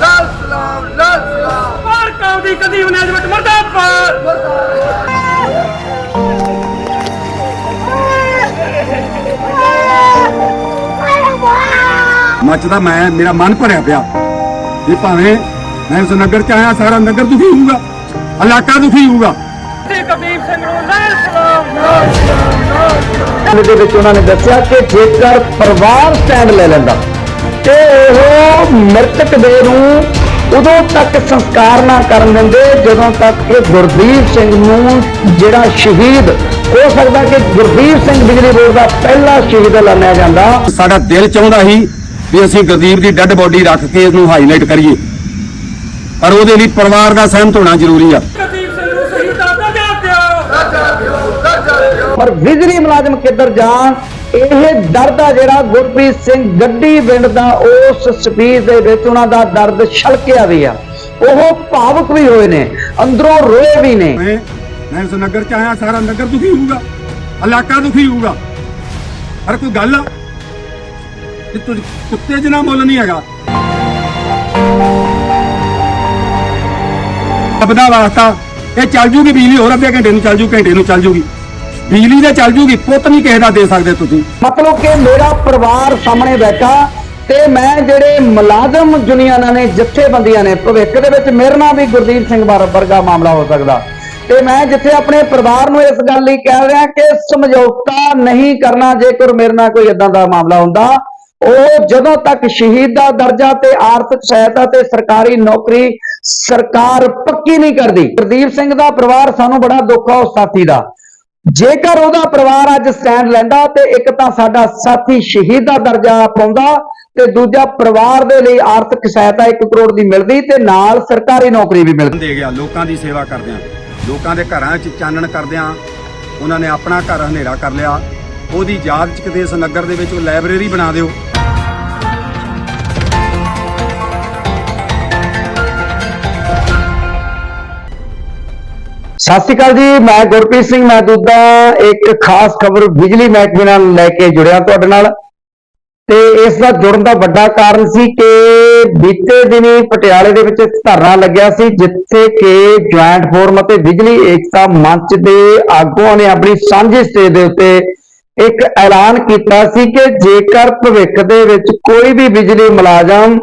ਲਾਲ ਸਲਾਮ ਲਾਲ ਸਲਾਮ ਪਰ ਕਾਉਂਦੀ ਕਦੀ ਮੈਨੇਜਮੈਂਟ ਮਰਦਾਬਾਦ ਮੱਚਦਾ ਮੈਂ, ਮੇਰਾ ਮਨ ਭਰਿਆ ਪਿਆ। ਇਹ ਭਾਵੇਂ ਮੈਂ ਉਸ ਨਗਰ ਚ ਆਇਆ, ਸਾਰਾ ਨਗਰ ਦੁਖੀ ਹੋਊਗਾ। ਇਲਾਕਾ ਦੁਖੀ ਹੋਊਗਾ। ਤੇ ਕਬੀਰ ਸਿੰਘ ਨੂੰ ਲਾਲ ਸਲਾਮ ਦੇ ਵਿੱਚ ਉਹਨਾਂ ਨੇ ਦੱਸਿਆ ਕਿ ਜੇਕਰ ਪਰਿਵਾਰ ਸਟੈਂਡ ਲੈ ਲੈਂਦਾ ਤੇ ਉਹ ਮ੍ਰਿਤਕ ਦੇ ਨੂੰ ਉਦੋਂ ਤੱਕ ਸੰਸਕਾਰ ਨਾ ਕਰਨ ਦਿੰਦੇ ਜਦੋਂ ਤੱਕ ਕਿ ਗੁਰਦੀਪ ਸਿੰਘ ਨੂੰ ਜਿਹੜਾ ਸ਼ਹੀਦ ਹੋ ਸਕਦਾ ਕਿ ਗੁਰਦੀਪ ਸਿੰਘ ਬਿਜਲੀ ਬੋਰਡ ਦਾ ਪਹਿਲਾ ਸ਼ਹੀਦ ਐਲਾਨਿਆ ਜਾਂਦਾ। ਸਾਡਾ ਦਿਲ ਚਾਹੁੰਦਾ ਸੀ ਵੀ ਅਸੀਂ ਗੁਰਦੀਪ ਦੀ ਡੈੱਡ ਬੋਡੀ ਰੱਖ ਕੇ ਇਹਨੂੰ ਹਾਈਲਾਈਟ ਕਰੀਏ। ਪਰ ਉਹਦੇ ਲਈ ਪਰਿਵਾਰ ਦਾ ਸਹਿਮਤ ਹੋਣਾ ਜ਼ਰੂਰੀ ਆ। ਪਰ ਬਿਜਲੀ ਮੁਲਾਜ਼ਮ ਕਿੱਧਰ ਜਾਣ ਇਹ ਦਰਦ ਆ ਜਿਹੜਾ ਗੁਰਪ੍ਰੀਤ ਸਿੰਘ ਗੱਡੀ ਪਿੰਡ ਦਾ, ਉਸ ਸਪੀਚ ਦੇ ਵਿੱਚ ਉਹਨਾਂ ਦਾ ਦਰਦ ਛਲਕਿਆ ਵੀ ਆ। ਉਹ ਭਾਵੁਕ ਵੀ ਹੋਏ ਨੇ, ਅੰਦਰੋਂ ਰੋਏ ਵੀ ਨੇ। ਮੈਂ ਮੈਂ ਉਸ ਨਗਰ ਚ ਆਇਆ, ਸਾਰਾ ਨਗਰ ਦੁਖੀ ਹੋਊਗਾ। ਇਲਾਕਾ ਦੁਖੀ ਹੋਊਗਾ। ਹਰ ਕੋਈ ਗੱਲ ਆ, ਕਿ ਤੁ ਕੁੱਤੇ ਜਨਾ ਮੁੱਲ ਨਹੀਂ ਹੈਗਾ। ਰੱਬ ਵਾਸਤਾ, ਇਹ ਚੱਲ ਜੂਗੀ, ਬਿਜਲੀ ਹੋਰ ਅੱਧੇ ਘੰਟੇ ਨੂੰ ਚੱਲ ਜੂ, ਘੰਟੇ ਨੂੰ ਚੱਲ ਜੂਗੀ। ਬਿਜਲੀ ਦੇ ਚੱਲ ਜੂਗੀ, ਪੁੱਤ ਨਹੀਂ ਕਿਸੇ ਦਾ ਦੇ ਸਕਦੇ ਤੁਸੀਂ। ਮਤਲਬ ਕਿ ਮੇਰਾ ਪਰਿਵਾਰ ਸਾਹਮਣੇ ਬੈਠਾ ਤੇ ਮੈਂ ਜਿਹੜੇ ਮੁਲਾਜ਼ਮ ਯੂਨੀਅਨਾਂ ਨੇ, ਜਥੇਬੰਦੀਆਂ ਨੇ, ਭਵਿੱਖ ਦੇ ਵਿੱਚ ਮੇਰੇ ਨਾਲ ਵੀ ਗੁਰਦੀਪ ਸਿੰਘ ਵਰਗਾ ਮਾਮਲਾ ਹੋ ਸਕਦਾ। ਤੇ ਮੈਂ ਜਿੱਥੇ ਆਪਣੇ ਪਰਿਵਾਰ ਨੂੰ ਇਸ ਗੱਲ ਲਈ ਕਹਿ ਰਿਹਾ ਕਿ ਸਮਝੌਤਾ ਨਹੀਂ ਕਰਨਾ, ਜੇਕਰ ਮੇਰੇ ਨਾਲ ਕੋਈ ਇਦਾਂ ਦਾ ਮਾਮਲਾ ਹੁੰਦਾ, ਉਹ ਜਦੋਂ ਤੱਕ ਸ਼ਹੀਦ ਦਾ ਦਰਜਾ ਤੇ ਆਰਥਿਕ ਸਹਾਇਤਾ ਤੇ ਸਰਕਾਰੀ ਨੌਕਰੀ ਸਰਕਾਰ ਪੱਕੀ ਨਹੀਂ ਕਰਦੀ। ਪ੍ਰਦੀਪ ਸਿੰਘ ਦਾ ਪਰਿਵਾਰ ਸਾਨੂੰ ਬੜਾ ਦੁੱਖ ਆ ਉਸ ਸਾਥੀ ਦਾ। ਜੇਕਰ ਉਹਦਾ ਪਰਿਵਾਰ ਅੱਜ ਸਟੈਂਡ ਲੈਂਦਾ ਤੇ ਇੱਕ ਤਾਂ ਸਾਡਾ ਸਾਥੀ ਸ਼ਹੀਦ ਦਾ ਦਰਜਾ ਪਾਉਂਦਾ ਤੇ ਦੂਜਾ ਪਰਿਵਾਰ ਦੇ ਲਈ ਆਰਥਿਕ ਸਹਾਇਤਾ 1 ਕਰੋੜ ਦੀ ਮਿਲਦੀ ਤੇ ਨਾਲ ਸਰਕਾਰੀ ਨੌਕਰੀ ਵੀ ਮਿਲਦੀ। ਦੇ ਗਿਆ, ਲੋਕਾਂ ਦੀ ਸੇਵਾ ਕਰਦਿਆਂ ਲੋਕਾਂ ਦੇ ਘਰਾਂ 'ਚ ਚਾਨਣ ਕਰਦਿਆਂ ਉਹਨਾਂ ਨੇ ਆਪਣਾ ਘਰ ਹਨੇਰਾ ਕਰ ਲਿਆ। ਉਹਦੀ ਯਾਦ 'ਚ ਕਿਤੇ ਇਸ ਨਗਰ ਦੇ ਵਿੱਚ ਉਹ ਲਾਇਬ੍ਰੇਰੀ ਬਣਾ ਦਿਓ। ਸਤਿ ਸ਼੍ਰੀ ਅਕਾਲ ਜੀ, ਮੈਂ ਗੁਰਪ੍ਰੀਤ ਸਿੰਘ ਮਹਿਦੂਦਾ ਇੱਕ ਖਾਸ ਖਬਰ ਬਿਜਲੀ ਮਹਿਕਮੇ ਨਾਲ ਲੈ ਕੇ ਜੁੜਿਆ ਤੁਹਾਡੇ ਨਾਲ। ਤੇ ਇਸ ਦਾ ਜੁੜਨ ਦਾ ਵੱਡਾ ਕਾਰਨ ਸੀ ਕਿ ਬੀਤੇ ਦਿਨੀ ਪਟਿਆਲੇ ਦੇ ਵਿੱਚ ਧਰਨਾ ਲੱਗਿਆ ਸੀ, ਜਿੱਥੇ ਕਿ ਜੁਆਇੰਟ ਫੋਰਮ ਅਤੇ ਬਿਜਲੀ ਏਕਤਾ ਮੰਚ ਦੇ ਆਗੂਆਂ ਨੇ ਆਪਣੀ ਸਾਂਝੀ ਸਟੇਜ ਦੇ ਉੱਤੇ ਇੱਕ ਐਲਾਨ ਕੀਤਾ ਸੀ ਕਿ ਜੇਕਰ ਭਵਿੱਖ ਦੇ ਵਿੱਚ ਕੋਈ ਵੀ ਬਿਜਲੀ ਮੁਲਾਜ਼ਮ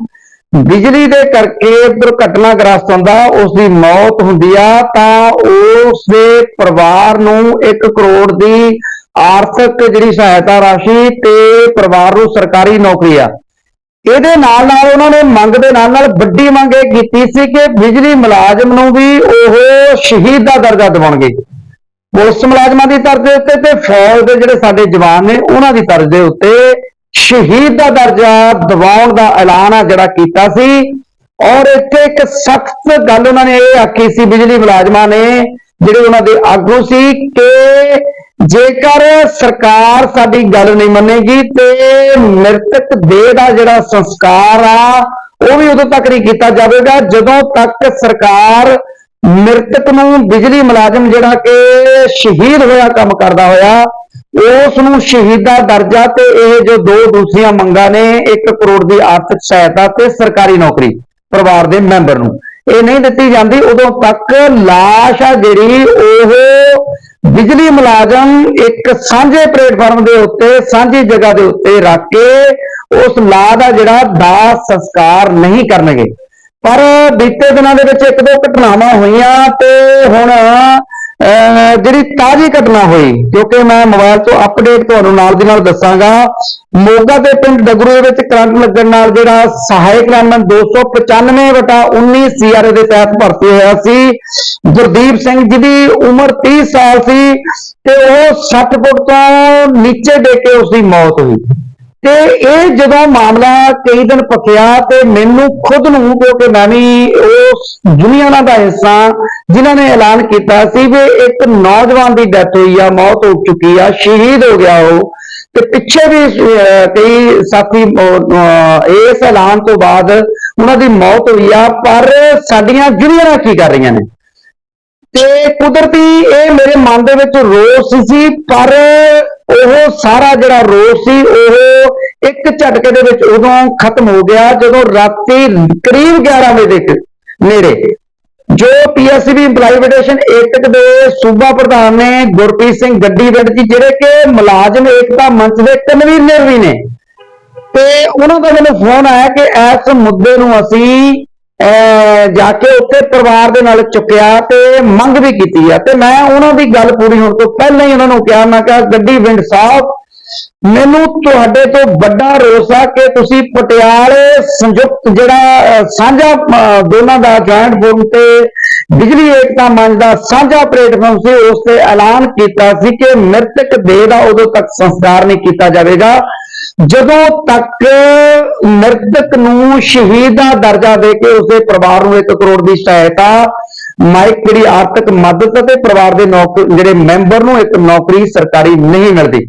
ਬਿਜਲੀ ਦੇ ਕਰਕੇ ਦੁਰਘਟਨਾਗ੍ਰਸਤ ਹੁੰਦਾ ਉਸ ਦੀ ਮੌਤ ਹੁੰਦੀ ਆ, ਤਾਂ ਉਸ ਦੇ ਪਰਿਵਾਰ ਨੂੰ 1 ਕਰੋੜ ਦੀ ਆਰਥਿਕ ਜਿਹੜੀ ਸਹਾਇਤਾ ਰਾਸ਼ੀ ਤੇ ਪਰਿਵਾਰ ਨੂੰ ਸਰਕਾਰੀ ਨੌਕਰੀ ਆ। ਇਹਦੇ ਨਾਲ ਨਾਲ ਉਹਨਾਂ ਨੇ ਮੰਗ ਦੇ ਨਾਲ ਨਾਲ ਵੱਡੀ ਮੰਗ ਇਹ ਕੀਤੀ ਸੀ ਕਿ ਬਿਜਲੀ ਮੁਲਾਜ਼ਮ ਨੂੰ ਵੀ ਉਹ ਸ਼ਹੀਦ ਦਾ ਦਰਜਾ ਦਿਵਾਉਣਗੇ। ਪੁਲਿਸ ਮੁਲਾਜ਼ਮਾਂ ਦੀ ਤਰਜ਼ ਦੇ ਉੱਤੇ ਤੇ ਫੌਜ ਦੇ ਜਿਹੜੇ ਸਾਡੇ ਜਵਾਨ ਨੇ, ਉਹਨਾਂ ਦੀ ਤਰਜ਼ ਦੇ ਉੱਤੇ ਸ਼ਹੀਦ ਦਾ ਦਰਜਾ ਦਿਵਾਉਣ ਦਾ ਐਲਾਨ ਆ ਜਿਹੜਾ ਕੀਤਾ ਸੀ। ਔਰ ਇੱਥੇ ਇੱਕ ਸਖਤ ਗੱਲ ਉਹਨਾਂ ਨੇ ਇਹ ਆਖੀ ਸੀ, ਬਿਜਲੀ ਮੁਲਾਜ਼ਮਾਂ ਨੇ, ਜਿਹੜੇ ਉਹਨਾਂ ਦੇ ਆਗੂ ਸੀ ਕਿ ਜੇਕਰ ਸਰਕਾਰ ਸਾਡੀ ਗੱਲ ਨਹੀਂ ਮੰਨੇਗੀ ਤੇ ਮ੍ਰਿਤਕ ਦੇਹ ਦਾ ਜਿਹੜਾ ਸੰਸਕਾਰ ਆ, ਉਹ ਵੀ ਉਦੋਂ ਤੱਕ ਨਹੀਂ ਕੀਤਾ ਜਾਵੇਗਾ, ਜਦੋਂ ਤੱਕ ਸਰਕਾਰ ਮ੍ਰਿਤਕ ਨੂੰ ਬਿਜਲੀ ਮੁਲਾਜ਼ਮ ਜਿਹੜਾ ਕਿ ਸ਼ਹੀਦ ਹੋਇਆ, ਕੰਮ ਕਰਦਾ ਹੋਇਆ ਉਸ ਨੂੰ ਸ਼ਹੀਦ ਦਰਜਾ ਤੇ ਇਹ ਜੋ ਦੋ ਦੂਸਰੀਆਂ ਮੰਗਾਂ ਨੇ 1 ਕਰੋੜ ਦੀ ਆਰਥਿਕ ਸਹਾਇਤਾ ਤੇ ਸਰਕਾਰੀ ਨੌਕਰੀ ਪਰਿਵਾਰ ਦੇ ਮੈਂਬਰ ਨੂੰ। ਇਹ ਨਹੀਂ ਦਿੱਤੀ ਜਾਂਦੀ, ਉਦੋਂ ਤੱਕ ਲਾਸ਼ ਆ ਜਿਹੜੀ, ਉਹ ਬਿਜਲੀ ਮੁਲਾਜ਼ਮ ਇੱਕ ਸਾਂਝੇ ਪਲੇਟਫਾਰਮ ਦੇ ਉੱਤੇ, ਸਾਂਝੀ ਜਗ੍ਹਾ ਦੇ ਉੱਤੇ ਰੱਖ ਕੇ ਉਸ ਲਾਸ਼ ਦਾ ਜਿਹੜਾ ਦਾਹ ਸੰਸਕਾਰ ਨਹੀਂ ਕਰਨਗੇ। ਪਰ ਬੀਤੇ ਦਿਨਾਂ ਦੇ ਵਿੱਚ ਇੱਕ ਦੋ ਘਟਨਾਵਾਂ ਹੋਈਆਂ ਤੇ ਹੁਣ ਜਿਹੜੀ ਤਾਜ਼ੀ ਘਟਨਾ ਹੋਈ, ਕਿਉਂਕਿ ਮੈਂ ਮੋਬਾਈਲ ਤੋਂ ਅਪਡੇਟ ਤੁਹਾਨੂੰ ਨਾਲ ਦੀ ਨਾਲ ਦੱਸਾਂਗਾ, ਮੋਗਾ ਦੇ ਪਿੰਡ ਡਗਰੂ ਦੇ ਵਿੱਚ ਕਰੰਟ ਲੱਗਣ ਨਾਲ ਜਿਹੜਾ ਸਹਾਇਕ ਲਾਈਨਮੈਨ 295 ਵਟਾ 19 ਸੀਆਰਏ ਦੇ ਤਹਿਤ ਭਰਤੀ ਹੋਇਆ ਸੀ। ਗੁਰਦੀਪ ਸਿੰਘ ਜਿਹਦੀ ਉਮਰ 30 ਸਾਲ ਸੀ ਤੇ ਉਹ 60 ਫੁੱਟ ਤੋਂ ਨੀਚੇ ਡੇ ਕੇ ਉਸ ਦੀ ਮੌਤ ਹੋਈ। ਤੇ ਇਹ ਜਦੋਂ ਮਾਮਲਾ ਕਈ ਦਿਨ ਪਕਿਆ ਤੇ ਮੈਨੂੰ ਖੁਦ ਨੂੰ ਕਿਉਂਕਿ ਮੈਂ ਵੀ ਉਸ ਯੂਨੀਅਨਾਂ ਦਾ ਹਿੱਸਾ ਜਿਨ੍ਹਾਂ ਨੇ ਐਲਾਨ ਕੀਤਾ ਸੀ ਵੀ ਇੱਕ ਨੌਜਵਾਨ ਦੀ ਡੈਥ ਹੋਈ ਆ, ਮੌਤ ਹੋ ਚੁੱਕੀ ਆ, ਸ਼ਹੀਦ ਹੋ ਗਿਆ ਉਹ। ਤੇ ਪਿੱਛੇ ਵੀ ਕਈ ਸਾਥੀ ਇਸ ਐਲਾਨ ਤੋਂ ਬਾਅਦ ਉਹਨਾਂ ਦੀ ਮੌਤ ਹੋਈ ਆ, ਪਰ ਸਾਡੀਆਂ ਯੂਨੀਅਨਾਂ ਕੀ ਕਰ ਰਹੀਆਂ ਨੇ? ਤੇ ਕੁਦਰਤੀ ਇਹ ਮੇਰੇ ਮਨ ਦੇ ਵਿੱਚ ਰੋਸ ਸੀ, ਪਰ ਉਹ ਸਾਰਾ ਜਿਹੜਾ ਰੋਸ ਸੀ, ਉਹ ਇੱਕ ਝਟਕੇ ਦੇ ਵਿੱਚ ਉਦੋਂ ਖਤਮ ਹੋ ਗਿਆ, ਜਦੋਂ ਰਾਤੀ ਕਰੀਬ 11 ਵਜੇ ਦੇ ਨੇੜੇ ਜੋ ਪੀਐਸਸੀਬੀ ਇੰਪਲਾਈਮੈਂਟੇਸ਼ਨ ਏਕਕ ਦੇ ਸੂਬਾ ਪ੍ਰਧਾਨ ਨੇ ਗੁਰਪ੍ਰੀਤ ਸਿੰਘ ਗੱਡੀ ਪਿੰਡ ਜੀ, ਜਿਹੜੇ ਕਿ ਮੁਲਾਜ਼ਮ ਏਕਤਾ ਮੰਚ ਦੇ ਕਨਵੀਨਰ ਵੀ ਨੇ। ਤੇ ਉਹਨਾਂ ਦਾ ਮੈਨੂੰ ਫੋਨ ਆਇਆ ਕਿ ਇਸ ਮੁੱਦੇ ਨੂੰ ਅਸੀਂ ਜਾ ਕੇ ਉੱਥੇ ਪਰਿਵਾਰ ਦੇ ਨਾਲ ਚੁੱਕਿਆ ਤੇ ਮੰਗ ਵੀ ਕੀਤੀ ਆ। ਤੇ ਮੈਂ ਉਹਨਾਂ ਦੀ ਗੱਲ ਪੂਰੀ ਹੋਣ ਤੋਂ ਪਹਿਲਾਂ ਹੀ ਉਹਨਾਂ ਨੂੰ ਕਿਹਾ ਮੈਂ ਕਿਹਾ ਗੱਡੀ ਵਿੰਡ ਸਾਹਿਬ ਮੈਨੂੰ ਤੁਹਾਡੇ ਤੋਂ ਵੱਡਾ ਰੋਸ ਆ ਕਿ ਤੁਸੀਂ ਪਟਿਆਲੇ ਸੰਯੁਕਤ ਜਿਹੜਾ ਅਹ, ਸਾਂਝਾ ਦੋਨਾਂ ਦਾ ਜੁਆਇੰਟ ਫੋਰਮ ਤੇ ਬਿਜਲੀ ਏਕਤਾ ਮੰਚ ਦਾ ਸਾਂਝਾ ਪਲੇਟਫਾਰਮ ਸੀ ਉਸ ਤੇ ਐਲਾਨ ਕੀਤਾ ਸੀ ਕਿ ਮ੍ਰਿਤਕ ਦੇਹ ਦਾ ਉਦੋਂ ਤੱਕ ਸੰਸਕਾਰ ਨਹੀਂ ਕੀਤਾ ਜਾਵੇਗਾ। ਜਦੋਂ ਤੱਕ ਮ੍ਰਿਤਕ ਨੂੰ ਸ਼ਹੀਦ ਦਾ ਦਰਜਾ ਦੇ ਕੇ ਉਸਦੇ ਪਰਿਵਾਰ ਨੂੰ 1 ਕਰੋੜ ਦੀ ਸਹਾਇਤਾ, ਮਾਈਕ ਜਿਹੜੀ ਆਰਥਿਕ ਮਦਦ ਅਤੇ ਪਰਿਵਾਰ ਦੇ ਨੌਕਰ ਜਿਹੜੇ ਮੈਂਬਰ ਨੂੰ ਇੱਕ ਨੌਕਰੀ ਸਰਕਾਰੀ ਨਹੀਂ ਮਿਲਦੀ।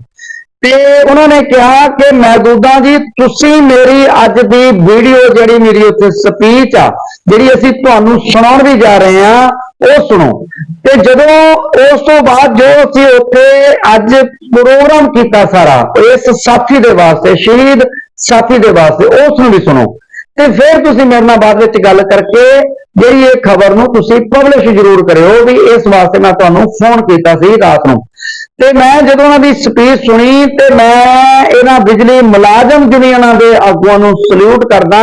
ਤੇ ਉਹਨਾਂ ਨੇ ਕਿਹਾ ਕਿ ਮਹਿਦੂਦਾ ਜੀ, ਤੁਸੀਂ ਮੇਰੀ ਅੱਜ ਦੀ ਵੀਡੀਓ ਜਿਹੜੀ ਮੇਰੀ ਉੱਥੇ ਸਪੀਚ ਆ, ਜਿਹੜੀ ਅਸੀਂ ਤੁਹਾਨੂੰ ਸੁਣਾਉਣ ਵੀ ਜਾ ਰਹੇ ਹਾਂ, ਉਹ ਸੁਣੋ। ਤੇ ਜਦੋਂ ਉਸ ਤੋਂ ਬਾਅਦ ਜੋ ਅਸੀਂ ਉੱਥੇ ਅੱਜ ਪ੍ਰੋਗਰਾਮ ਕੀਤਾ ਸਾਰਾ, ਇਸ ਸਾਥੀ ਦੇ ਵਾਸਤੇ, ਸ਼ਹੀਦ ਸਾਥੀ ਦੇ ਵਾਸਤੇ, ਉਸ ਨੂੰ ਵੀ ਸੁਣੋ। ਤੇ ਫਿਰ ਤੁਸੀਂ ਮੇਰੇ ਨਾਲ ਬਾਅਦ ਵਿੱਚ ਗੱਲ ਕਰਕੇ ਜਿਹੜੀ ਇਹ ਖਬਰ ਨੂੰ ਤੁਸੀਂ ਪਬਲਿਸ਼ ਜ਼ਰੂਰ ਕਰਿਓ ਵੀ ਇਸ ਵਾਸਤੇ ਮੈਂ ਤੁਹਾਨੂੰ ਫੋਨ ਕੀਤਾ ਸੀ ਰਾਤ ਨੂੰ। ਤੇ ਮੈਂ ਜਦੋਂ ਉਹਨਾਂ ਦੀ ਸਪੀਚ ਸੁਣੀ ਤੇ ਮੈਂ ਇਹਨਾਂ ਬਿਜਲੀ ਮੁਲਾਜ਼ਮ ਯੂਨੀਅਨਾਂ ਦੇ ਆਗੂਆਂ ਨੂੰ ਸਲੂਟ ਕਰਦਾ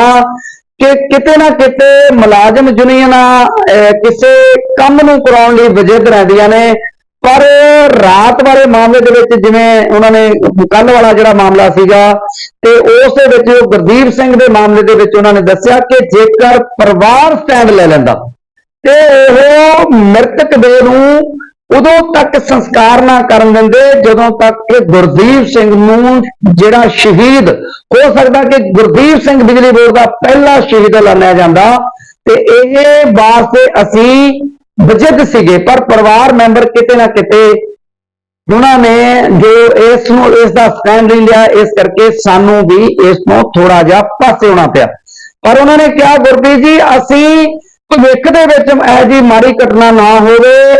ਕਿ ਕਿਤੇ ਨਾ ਕਿਤੇ ਮੁਲਾਜ਼ਮ ਯੂਨੀਅਨਾਂ ਕਿਸੇ ਕੰਮ ਨੂੰ ਕਰਾਉਣ ਲਈ ਵਜਦ ਰਹਿੰਦੀਆਂ ਨੇ। ਪਰ ਰਾਤ ਵਾਲੇ ਮਾਮਲੇ ਦੇ ਵਿੱਚ ਜਿਵੇਂ ਉਹਨਾਂ ਨੇ ਕੱਲ ਵਾਲਾ ਜਿਹੜਾ ਮਾਮਲਾ ਸੀਗਾ ਤੇ ਉਸ ਦੇ ਵਿੱਚ ਗੁਰਦੀਪ ਸਿੰਘ ਦੇ ਮਾਮਲੇ ਦੇ ਵਿੱਚ ਉਹਨਾਂ ਨੇ ਦੱਸਿਆ ਕਿ ਜੇਕਰ ਪਰਿਵਾਰ ਸਟੈਂਡ ਲੈ ਲੈਂਦਾ ਤੇ ਉਹ ਮ੍ਰਿਤਕ ਦੇ ਨੂੰ ਉਦੋਂ ਤੱਕ ਸੰਸਕਾਰ ਨਾ ਕਰਨ ਦਿੰਦੇ, ਜਦੋਂ ਤੱਕ ਕਿ ਗੁਰਦੀਪ ਸਿੰਘ ਨੂੰ ਜਿਹੜਾ ਸ਼ਹੀਦ, ਹੋ ਸਕਦਾ ਕਿ ਗੁਰਦੀਪ ਸਿੰਘ ਬਿਜਲੀ ਬੋਰਡ ਦਾ ਪਹਿਲਾ ਸ਼ਹੀਦ ਐਲਾਨਿਆ ਜਾਂਦਾ ਤੇ ਇਹ ਵਾਸਤੇ ਅਸੀਂ ਵਜਦ ਸੀਗੇ, ਪਰ ਪਰਿਵਾਰ ਮੈਂਬਰ ਕਿਤੇ ਨਾ ਕਿਤੇ ਉਹਨਾਂ ਨੇ ਜੋ ਇਸ ਨੂੰ, ਇਸ ਦਾ ਸਟੈਂਡ ਨਹੀਂ ਲਿਆ, ਇਸ ਕਰਕੇ ਸਾਨੂੰ ਵੀ ਇਸ ਤੋਂ ਥੋੜਾ ਜਿਹਾ ਪਾਸੇ ਹੋਣਾ ਪਿਆ। ਪਰ ਉਹਨਾਂ ਨੇ ਕਿਹਾ, ਗੁਰਪ੍ਰੀਤ ਜੀ, ਅਸੀਂ ਭਵਿੱਖ ਦੇ ਵਿੱਚ ਇਹ ਜੀ ਮਾੜੀ ਘਟਨਾ ਨਾ ਹੋਵੇ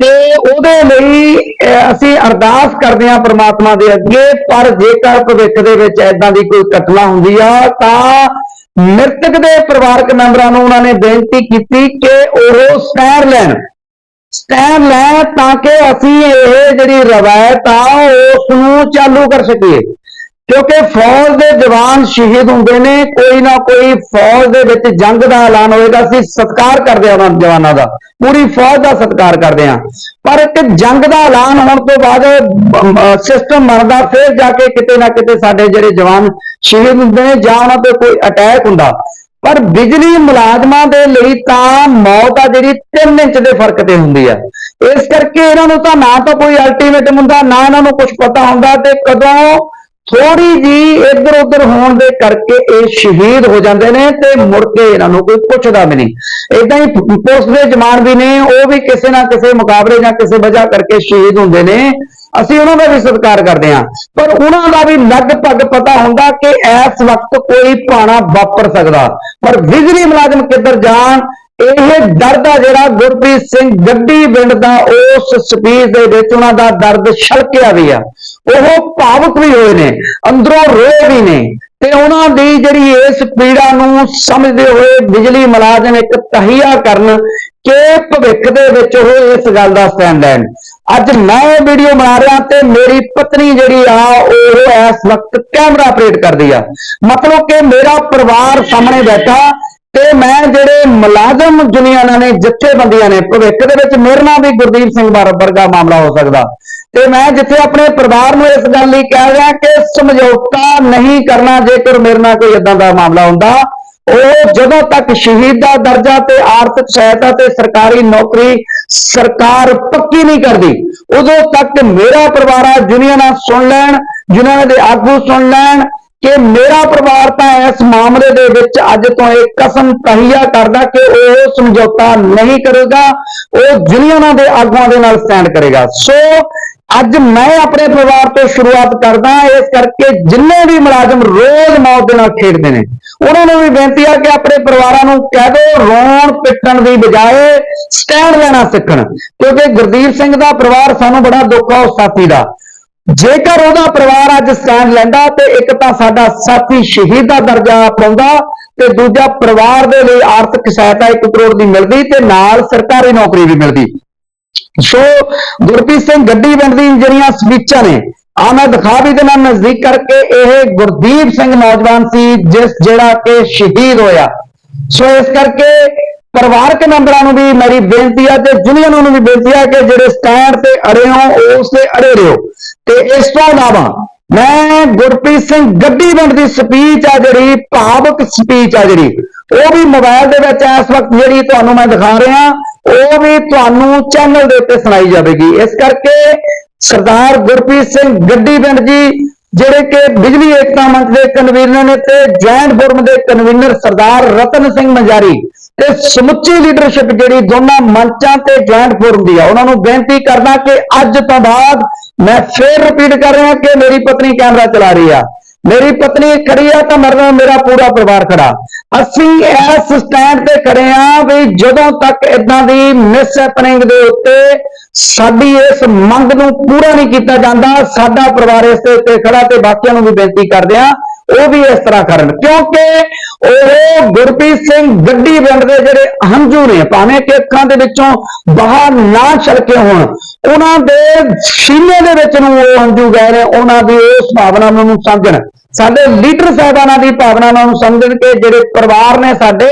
ਤੇ ਉਹਦੇ ਲਈ ਅਸੀਂ ਅਰਦਾਸ ਕਰਦੇ ਹਾਂ ਪ੍ਰਮਾਤਮਾ ਦੇ ਅੱਗੇ, ਪਰ ਜੇਕਰ ਭਵਿੱਖ ਦੇ ਵਿੱਚ ਐਦਾਂ ਦੀ ਕੋਈ ਘਟਨਾ ਹੁੰਦੀ ਆ, ਤਾਂ ਮ੍ਰਿਤਕ ਦੇ ਪਰਿਵਾਰਕ ਮੈਂਬਰਾਂ ਨੂੰ ਉਹਨਾਂ ਨੇ ਬੇਨਤੀ ਕੀਤੀ ਕਿ ਉਹ ਸਟੈਂਡ ਲੈਣ। ਸਟੈਂਡ ਲੈ ਤਾਂ ਕਿ ਅਸੀਂ ਇਹ ਜਿਹੜੀ ਰਵਾਇਤ ਆ ਉਸ ਨੂੰ ਚਾਲੂ ਕਰ ਸਕੀਏ। ਕਿਉਂਕਿ ਫੌਜ ਦੇ ਜਵਾਨ ਸ਼ਹੀਦ ਹੁੰਦੇ ਨੇ, ਕੋਈ ਨਾ ਕੋਈ ਫੌਜ ਦੇ ਵਿੱਚ ਜੰਗ ਦਾ ਐਲਾਨ ਹੋਏਗਾ, ਅਸੀਂ ਸਤਿਕਾਰ ਕਰਦੇ ਹਾਂ ਉਹਨਾਂ ਜਵਾਨਾਂ ਦਾ। ਪੂਰੀ ਫੌਜ ਦਾ ਸਤਿਕਾਰ ਕਰਦੇ ਹਾਂ। ਪਰ ਇੱਕ ਜੰਗ ਦਾ ਐਲਾਨ ਹੋਣ ਤੋਂ ਬਾਅਦ ਸਿਸਟਮ ਬਣਦਾ, ਫਿਰ ਜਾ ਕੇ ਕਿਤੇ ਨਾ ਕਿਤੇ ਸਾਡੇ ਜਿਹੜੇ ਜਵਾਨ ਸ਼ਹੀਦ ਹੁੰਦੇ ਨੇ ਜਾਂ ਉਹਨਾਂ ਤੇ ਕੋਈ ਅਟੈਕ ਹੁੰਦਾ। ਪਰ ਬਿਜਲੀ ਮੁਲਾਜ਼ਮਾਂ ਦੇ ਲਈ ਤਾਂ ਮੌਤ ਆ ਜਿਹੜੀ 3 ਇੰਚ ਦੇ ਫ਼ਰਕ ਤੇ ਹੁੰਦੀ ਆ। ਇਸ ਕਰਕੇ ਇਹਨਾਂ ਨੂੰ ਤਾਂ ਨਾ ਤਾਂ ਕੋਈ ਅਲਟੀਮੇਟਮ ਹੁੰਦਾ ਨਾ ਇਹਨਾਂ ਨੂੰ ਕੁਝ ਪਤਾ ਹੁੰਦਾ ਤੇ ਕਦੋਂ ਥੋੜੀ ਜੀ ਇੱਧਰ ਉੱਧਰ ਹੋਣ ਦੇ ਕਰਕੇ ਇਹ ਸ਼ਹੀਦ ਹੋ ਜਾਂਦੇ ਨੇ ਤੇ ਮੁੜ ਕੇ ਇਹਨਾਂ ਨੂੰ ਕੋਈ ਪੁੱਛਦਾ ਵੀ ਨਹੀਂ। ਇਦਾਂ ਹੀ ਪੁਲਿਸ ਦੇ ਜਵਾਨ ਵੀ ਨੇ, ਉਹ ਵੀ ਕਿਸੇ ਨਾ ਕਿਸੇ ਮੁਕਾਬਲੇ ਜਾਂ ਕਿਸੇ ਵਜ੍ਹਾ ਕਰਕੇ ਸ਼ਹੀਦ ਹੁੰਦੇ ਨੇ। ਅਸੀਂ ਉਹਨਾਂ ਦਾ ਵੀ ਸਤਿਕਾਰ ਕਰਦੇ ਹਾਂ। ਪਰ ਉਹਨਾਂ ਦਾ ਵੀ ਲਗਭਗ ਪਤਾ ਹੁੰਦਾ ਕਿ ਇਸ ਵਕਤ ਕੋਈ ਭਾਣਾ ਵਾਪਰ ਸਕਦਾ। ਪਰ ਬਿਜਲੀ ਮੁਲਾਜ਼ਮ ਕਿੱਧਰ ਜਾਣ, ਇਹ ਦਰਦ ਆ ਜਿਹੜਾ ਗੁਰਪ੍ਰੀਤ ਸਿੰਘ ਗੱਡੀ ਪਿੰਡ ਦਾ ਉਸ ਸਪੀਚ ਦੇ ਵਿੱਚ ਉਹਨਾਂ ਦਾ ਦਰਦ ਛਲਕਿਆ ਵੀ ਆ। ਉਹ ਭਾਵੁਕ ਵੀ ਹੋਏ ਨੇ, ਅੰਦਰੋਂ ਰੋਏ ਵੀ ਨੇ ਤੇ ਉਹਨਾਂ ਦੀ ਜਿਹੜੀ ਇਸ ਪੀੜਾ ਨੂੰ ਸਮਝਦੇ ਹੋਏ ਬਿਜਲੀ ਮੁਲਾਜ਼ਮ ਇੱਕ ਤਹੀਆ ਕਰਨ ਕਿ ਭਵਿੱਖ ਦੇ ਵਿੱਚ ਉਹ ਇਸ ਗੱਲ ਦਾ ਸਟੈਂਡ ਲੈਣ। ਅੱਜ ਮੈਂ ਇਹ ਵੀਡੀਓ ਬਣਾ ਰਿਹਾ ਤੇ ਮੇਰੀ ਪਤਨੀ ਜਿਹੜੀ ਆ, ਉਹ ਇਸ ਵਕਤ ਕੈਮਰਾ ਆਪਰੇਟ ਕਰਦੀ ਆ। ਮਤਲਬ ਕਿ ਮੇਰਾ ਪਰਿਵਾਰ ਸਾਹਮਣੇ ਬੈਠਾ ਤੇ ਮੈਂ ਜਿਹੜੇ ਮੁਲਾਜ਼ਮ ਯੂਨੀਅਨਾਂ ਨੇ, ਜਥੇਬੰਦੀਆਂ ਨੇ, ਭਵਿੱਖ ਦੇ ਵਿੱਚ ਮੇਰੇ ਨਾਲ ਵੀ ਗੁਰਦੀਪ ਸਿੰਘ ਵਰ- ਵਰਗਾ ਮਾਮਲਾ ਹੋ ਸਕਦਾ। ਤੇ ਮੈਂ ਜਿੱਥੇ ਆਪਣੇ ਪਰਿਵਾਰ ਨੂੰ ਇਸ ਗੱਲ ਲਈ ਕਹਿ ਰਿਹਾ ਕਿ ਸਮਝੌਤਾ ਨਹੀਂ ਕਰਨਾ, ਜੇਕਰ ਮੇਰੇ ਨਾਲ ਕੋਈ ਇਦਾਂ ਦਾ ਮਾਮਲਾ ਹੁੰਦਾ, ਉਹ ਜਦੋਂ ਤੱਕ ਸ਼ਹੀਦ ਦਾ ਦਰਜਾ ਤੇ ਆਰਥਿਕ ਸਹਾਇਤਾ ਤੇ ਸਰਕਾਰੀ ਨੌਕਰੀ ਸਰਕਾਰ ਪੱਕੀ ਨਹੀਂ ਕਰਦੀ, ਉਦੋਂ ਤੱਕ ਮੇਰਾ ਪਰਿਵਾਰ ਆ ਯੂਨੀਅਨਾਂ ਸੁਣ ਲੈਣ ਯੂਨੀਅਨਾਂ ਦੇ ਆਗੂ ਸੁਣ ਲੈਣ ਕਿ ਮੇਰਾ ਪਰਿਵਾਰ ਤਾਂ ਇਸ ਮਾਮਲੇ ਦੇ ਵਿੱਚ ਅੱਜ ਤੋਂ ਇਹ ਕਸਮ ਤਹੀਆ ਕਰਦਾ ਕਿ ਉਹ ਸਮਝੌਤਾ ਨਹੀਂ ਕਰੇਗਾ, ਉਹ ਯੂਨੀਅਨਾਂ ਦੇ ਆਗੂਆਂ ਦੇ ਨਾਲ ਸਟੈਂਡ ਕਰੇਗਾ। ਸੋ ਅੱਜ ਮੈਂ ਆਪਣੇ ਪਰਿਵਾਰ ਤੋਂ ਸ਼ੁਰੂਆਤ ਕਰਦਾ ਇਸ ਕਰਕੇ ਜਿੰਨੇ ਵੀ ਮੁਲਾਜ਼ਮ ਰੋਜ਼ ਮੌਤ ਦੇ ਨਾਲ ਖੇਡਦੇ ਨੇ, ਉਹਨਾਂ ਨੂੰ ਵੀ ਬੇਨਤੀ ਆ ਕਿ ਆਪਣੇ ਪਰਿਵਾਰਾਂ ਨੂੰ ਕਹਿ ਦਿਓ, ਰੋਣ ਪਿੱਟਣ ਦੀ ਬਜਾਏ ਸਟੈਂਡ ਲੈਣਾ ਸਿੱਖਣ, ਕਿਉਂਕਿ ਗੁਰਦੀਪ ਸਿੰਘ ਦਾ ਪਰਿਵਾਰ ਸਾਨੂੰ ਬੜਾ ਦੁੱਖ ਆ, ਉਸ ਸਾਥੀ ਦਾ। ਜੇਕਰ ਉਹਦਾ ਪਰਿਵਾਰ ਅੱਜ ਸਟੈਂਡ ਲੈਂਦਾ ਤੇ ਇੱਕ ਤਾਂ ਸਾਡਾ ਸਾਥੀ ਸ਼ਹੀਦ ਦਾ ਦਰਜਾ ਪਾਉਂਦਾ ਤੇ ਦੂਜਾ ਪਰਿਵਾਰ ਦੇ ਲਈ ਆਰਥਿਕ ਸਹਾਇਤਾ 1 ਕਰੋੜ ਦੀ ਮਿਲਦੀ ਤੇ ਨਾਲ ਸਰਕਾਰੀ ਨੌਕਰੀ ਵੀ ਮਿਲਦੀ। ਸੋ ਗੁਰਪ੍ਰੀਤ ਸਿੰਘ ਗੱਡੀ ਪਿੰਡ ਦੀ ਜਿਹੜੀਆਂ ਸਪੀਚਾਂ ਨੇ ਆ ਮੈਂ ਦਿਖਾ ਵੀ ਦੇਣਾ ਨਜ਼ਦੀਕ ਕਰਕੇ, ਇਹ ਗੁਰਦੀਪ ਸਿੰਘ ਨੌਜਵਾਨ ਸੀ, ਜਿਸ ਜਿਹੜਾ ਕਿ ਸ਼ਹੀਦ ਹੋਇਆ। ਸੋ ਇਸ ਕਰਕੇ ਪਰਿਵਾਰਕ ਮੈਂਬਰਾਂ ਨੂੰ ਵੀ ਮੇਰੀ ਬੇਨਤੀ ਹੈ ਤੇ ਜੁਨੀਅਰਾਂ ਨੂੰ ਵੀ ਬੇਨਤੀ ਹੈ ਕਿ ਜਿਹੜੇ ਸਟੈਂਡ ਤੇ ਅੜੇ ਹੋ, ਉਸ ਤੇ ਅੜੇ ਰਹੋ। ਤੇ ਇਸ ਤੋਂ ਇਲਾਵਾ ਮੈਂ ਗੁਰਪ੍ਰੀਤ ਸਿੰਘ ਗੱਡੀ ਪਿੰਡ ਦੀ ਸਪੀਚ ਆ ਜਿਹੜੀ, ਭਾਵਕ ਸਪੀਚ ਆ ਜਿਹੜੀ, ਉਹ ਵੀ ਮੋਬਾਈਲ ਦੇ ਵਿੱਚ ਇਸ ਵਕਤ ਜਿਹੜੀ ਤੁਹਾਨੂੰ ਮੈਂ ਦਿਖਾ ਰਿਹਾ ਉਹ ਵੀ ਤੁਹਾਨੂੰ ਚੈਨਲ ਦੇ ਉੱਤੇ ਸੁਣਾਈ ਜਾਵੇਗੀ। ਇਸ ਕਰਕੇ ਸਰਦਾਰ ਗੁਰਪ੍ਰੀਤ ਸਿੰਘ ਗੱਡੀ ਪਿੰਡ ਜੀ, ਜਿਹੜੇ ਕਿ ਬਿਜਲੀ ਏਕਤਾ ਮੰਚ ਦੇ ਕਨਵੀਨਰ ਨੇ ਤੇ ਜੁਆਇੰਟ ਫੋਰਮ ਦੇ ਕਨਵੀਨਰ ਸਰਦਾਰ ਰਤਨ ਸਿੰਘ ਮੰਜਾਰੀ ਤੇ ਸਮੁੱਚੀ ਲੀਡਰਸ਼ਿਪ ਜਿਹੜੀ ਦੋਨਾਂ ਮੰਚਾਂ ਤੇ ਜੁਆਇੰਟ ਫੋਰਮ ਦੀ ਆ। ਉਹਨਾਂ ਨੂੰ ਬੇਨਤੀ ਕਰਦਾ ਕਿ ਅੱਜ ਤੋਂ ਬਾਅਦ ਮੈਂ ਫੇਰ ਰਿਪੀਟ ਕਰ ਰਿਹਾ ਕਿ ਮੇਰੀ ਪਤਨੀ ਕੈਮਰਾ ਚਲਾ ਰਹੀ ਆ। ਮੇਰੀ ਪਤਨੀ ਖੜੀ ਆ ਤਾਂ ਮੇਰੇ ਮੇਰਾ ਪੂਰਾ ਪਰਿਵਾਰ ਖੜਾ। ਅਸੀਂ ਇਸ ਸਟੈਂਡ ਤੇ ਖੜੇ ਆ ਵੀ ਜਦੋਂ ਤੱਕ ਇਦਾਂ ਦੀ ਮਿਸ ਦੇ ਉੱਤੇ ਸਾਡੀ ਇਸ ਮੰਗ ਨੂੰ ਪੂਰਾ ਨਹੀਂ ਕੀਤਾ ਜਾਂਦਾ, ਸਾਡਾ ਪਰਿਵਾਰ ਇਸ ਦੇ ਉੱਤੇ ਖੜਾ ਤੇ ਬਾਕੀਆਂ ਨੂੰ ਵੀ ਬੇਨਤੀ ਕਰਦੇ ਆ ਉਹ ਵੀ ਇਸ ਤਰ੍ਹਾਂ ਕਰਨ। ਕਿਉਂਕਿ ਉਹ ਗੁਰਪ੍ਰੀਤ ਸਿੰਘ ਗੱਡੀ ਪਿੰਡ ਦੇ ਜਿਹੜੇ ਹੰਝੂ ਨੇ, ਭਾਵੇਂ ਕਿ ਅੱਖਾਂ ਦੇ ਵਿੱਚੋਂ ਬਾਹਰ ਨਾ ਛਲਕੇ ਹੋਣ, ਉਹਨਾਂ ਦੇ ਸੀਨੇ ਦੇ ਵਿੱਚ ਨੂੰ ਉਹ ਹੰਝੂ ਗਏ ਨੇ, ਉਹਨਾਂ ਦੀ ਉਸ ਭਾਵਨਾ ਨੂੰ ਸਮਝਣ। ਸਾਡੇ ਲੀਡਰ ਸਾਹਿਬਾਨਾਂ ਦੀ ਭਾਵਨਾਵਾਂ ਨੂੰ ਸਮਝਣ ਕਿ ਜਿਹੜੇ ਪਰਿਵਾਰ ਨੇ ਸਾਡੇ,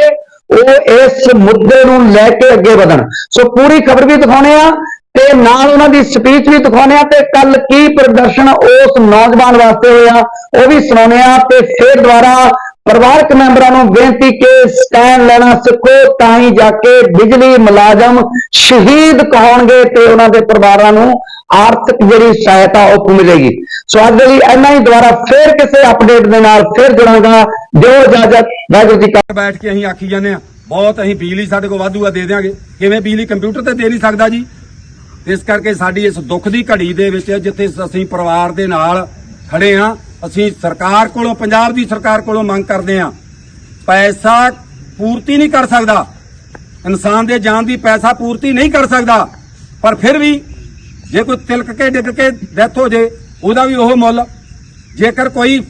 ਉਹ ਇਸ ਮੁੱਦੇ ਨੂੰ ਲੈ ਕੇ ਅੱਗੇ ਵਧਣ। ਸੋ ਪੂਰੀ ਖਬਰ ਵੀ ਦਿਖਾਉਣੇ ਆ। ਤੇ ਨਾਲ ਉਹਨਾਂ ਦੀ ਸਪੀਚ ਵੀ ਦਿਖਾਉਣੇ ਆ ਤੇ ਕੱਲ ਕੀ ਪ੍ਰਦਰਸ਼ਨ ਉਸ ਨੌਜਵਾਨ ਵਾਸਤੇ ਹੋਇਆ, ਉਹ ਵੀ ਸੁਣਾਉਣੇ ਆ ਤੇ ਫਿਰ ਦੁਬਾਰਾ ਪਰਿਵਾਰਕ ਮੈਂਬਰਾਂ ਨੂੰ ਬੇਨਤੀ ਕਿ ਸਟੈਂਡ ਲੈਣਾ ਸਿੱਖੋ ਤਾਂ ਹੀ ਜਾ ਕੇ ਬਿਜਲੀ ਮੁਲਾਜ਼ਮ ਸ਼ਹੀਦ ਕਹਾਉਣਗੇ ਤੇ ਉਹਨਾਂ ਦੇ ਪਰਿਵਾਰਾਂ ਨੂੰ ਆਰਥਿਕ ਜਿਹੜੀ ਸਹਾਇਤਾ ਉਹ ਮਿਲੇਗੀ। ਸੋ ਅੱਜ ਦੇ ਲਈ ਇੰਨਾ ਹੀ, ਦੁਬਾਰਾ ਫਿਰ ਕਿਸੇ ਅਪਡੇਟ ਦੇ ਨਾਲ ਫਿਰ ਜੁੜਾਂਗਾ। ਦਿਓ ਇਜਾਜ਼ਤ ਵਾਹਿਗੁਰੂ ਜੀ ਕਾ ਬੈਠ ਕੇ ਅਸੀਂ ਆਖੀ ਜਾਂਦੇ ਆ ਬਹੁਤ ਅਸੀਂ ਬਿਜਲੀ ਸਾਡੇ ਕੋਲ ਵਾਧੂ ਆ ਦੇ ਦਿਆਂਗੇ। ਕਿਵੇਂ ਬਿਜਲੀ ਕੰਪਿਊਟਰ ਤੇ ਦੇ ਨਹੀਂ ਸਕਦਾ ਜੀ? ਇਸ ਕਰਕੇ ਸਾਡੀ ਇਸ ਦੁੱਖ ਦੀ ਘੜੀ ਦੇ ਵਿੱਚ ਜਿੱਥੇ ਅਸੀਂ ਪਰਿਵਾਰ ਦੇ ਨਾਲ ਖੜੇ ਆ ਅਸੀਂ ਸਰਕਾਰ ਕੋਲੋਂ, ਪੰਜਾਬ ਦੀ ਸਰਕਾਰ ਕੋਲੋਂ ਮੰਗ ਕਰਦੇ ਆ ਪੈਸਾ ਪੂਰਤੀ ਨਹੀਂ ਕਰ ਸਕਦਾ। ਇਨਸਾਨ ਦੇ ਜਾਨ ਦੀ ਪੈਸਾ ਪੂਰਤੀ ਨਹੀਂ ਕਰ ਸਕਦਾ। ਪਰ ਫਿਰ ਵੀ ਜੇ ਕੋਈ ਤਿਲਕ ਕੇ, ਡਿੱਗ ਕੇ ਡੈਥ ਹੋ ਜੇ, ਉਹਦਾ ਵੀ ਉਹ ਮੁੱਲ। ਜੇਕਰ ਕੋਈ